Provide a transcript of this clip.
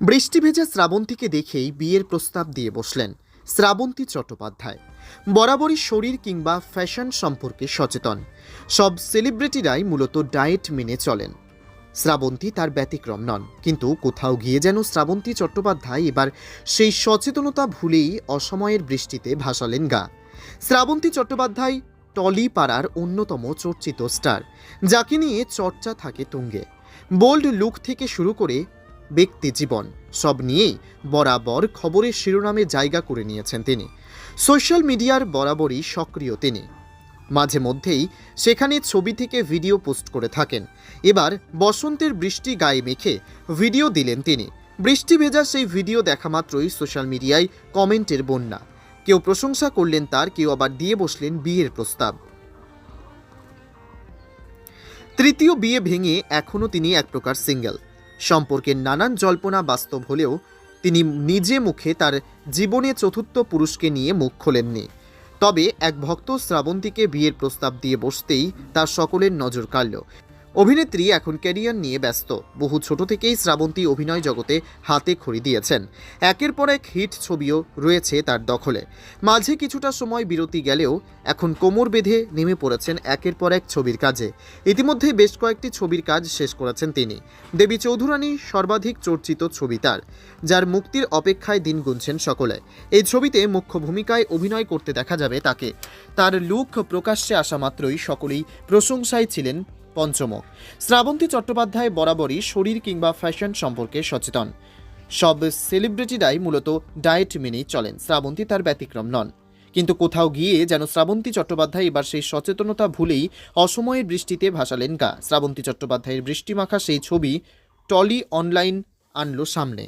বৃষ্টি ভেজা শ্রাবন্তীকে দেখেই বিয়ের প্রস্তাব দিয়ে বসলেন শ্রাবন্তী চট্টোপাধ্যায়। বরাবরই শরীর কিংবা ফ্যাশন সম্পর্কে সচেতন। সব সেলিব্রিটিরাই মূলত ডায়েট মেনে চলেন। শ্রাবন্তী তার ব্যতিক্রম নন, কিন্তু কোথাও গিয়ে যেন শ্রাবন্তী চট্টোপাধ্যায় এবার সেই সচেতনতা ভুলেই অসময়ের বৃষ্টিতে ভাসালেন গা। শ্রাবন্তী চট্টোপাধ্যায় টলি পাড়ার অন্যতম চর্চিত স্টার, যাকে নিয়ে চর্চা থাকে তুঙ্গে। বোল্ড লুক থেকে শুরু করে ব্যক্তি জীবন। সব নিয়েই বরাবর খবরের শিরোনামে জায়গা করে নিয়েছেন তিনি। সোশ্যাল মিডিয়ার বরাবরই সক্রিয় তিনি। মাঝে মধ্যেই সেখানে ছবি থেকে ভিডিও পোস্ট করে থাকেন। এবার বসন্তের বৃষ্টি গায়ে মেখে ভিডিও দিলেন তিনি। বৃষ্টি ভেজা সেই ভিডিও দেখা মাত্রই সোশ্যাল মিডিয়ায় কমেন্টের বন্যা। কেউ প্রশংসা করলেন তার, কেউ আবার দিয়ে বসলেন বিয়ের প্রস্তাব। তৃতীয় বিয়ে ভেঙে এখনও তিনি এক প্রকার সিঙ্গেল। সম্পর্কের নানান জল্পনা বাস্তব হলেও তিনি নিজে মুখে তার জীবনে চতুর্থ পুরুষকে নিয়ে মুখ খোলেননি। তবে এক ভক্ত শ্রাবন্তীকে বিয়ের প্রস্তাব দিয়ে বসতেই তার সকলের নজর কাড়ল। অভিনেত্রী এখন ক্যারিয়ার নিয়ে ব্যস্ত। বহু ছোট থেকেই শ্রাবন্তী অভিনয় জগতে হাতে খড়ি দিয়েছেন। একের পর এক হিট ছবিও রয়েছে তার দখলে। মাঝে কিছুটা সময় বিরতি গেলেও এখন কোমর বেঁধে নেমে পড়েছেন একের পর এক ছবির কাজে। ইতিমধ্যে বেশ কয়েকটি ছবির কাজ শেষ করেছেন তিনি। দেবী চৌধুরানী সর্বাধিক চর্চিত ছবি তার, যার মুক্তির অপেক্ষায় দিন গুনছেন সকলে। এই ছবিতে মুখ্য ভূমিকায় অভিনয় করতে দেখা যাবে তাকে। তার লুক প্রকাশ্যে আসা মাত্রই সকলেই প্রশংসায় ছিলেন পঞ্চমক। শ্রাবন্তী চট্টোপাধ্যায় বরাবরই শরীর কিংবা ফ্যাশন সম্পর্কে সচেতন। সব সেলিব্রিটিরাই মূলত ডায়েট মেনেই চলেন, শ্রাবন্তী তার ব্যতিক্রম নন। কিন্তু কোথাও গিয়ে যেন শ্রাবন্তী চট্টোপাধ্যায় এবার সেই সচেতনতা ভুলেই অসময়ের বৃষ্টিতে ভাসালেন গা। শ্রাবন্তী চট্টোপাধ্যায়ের বৃষ্টিমাখা সেই ছবি টলি অনলাইন আনলো সামনে।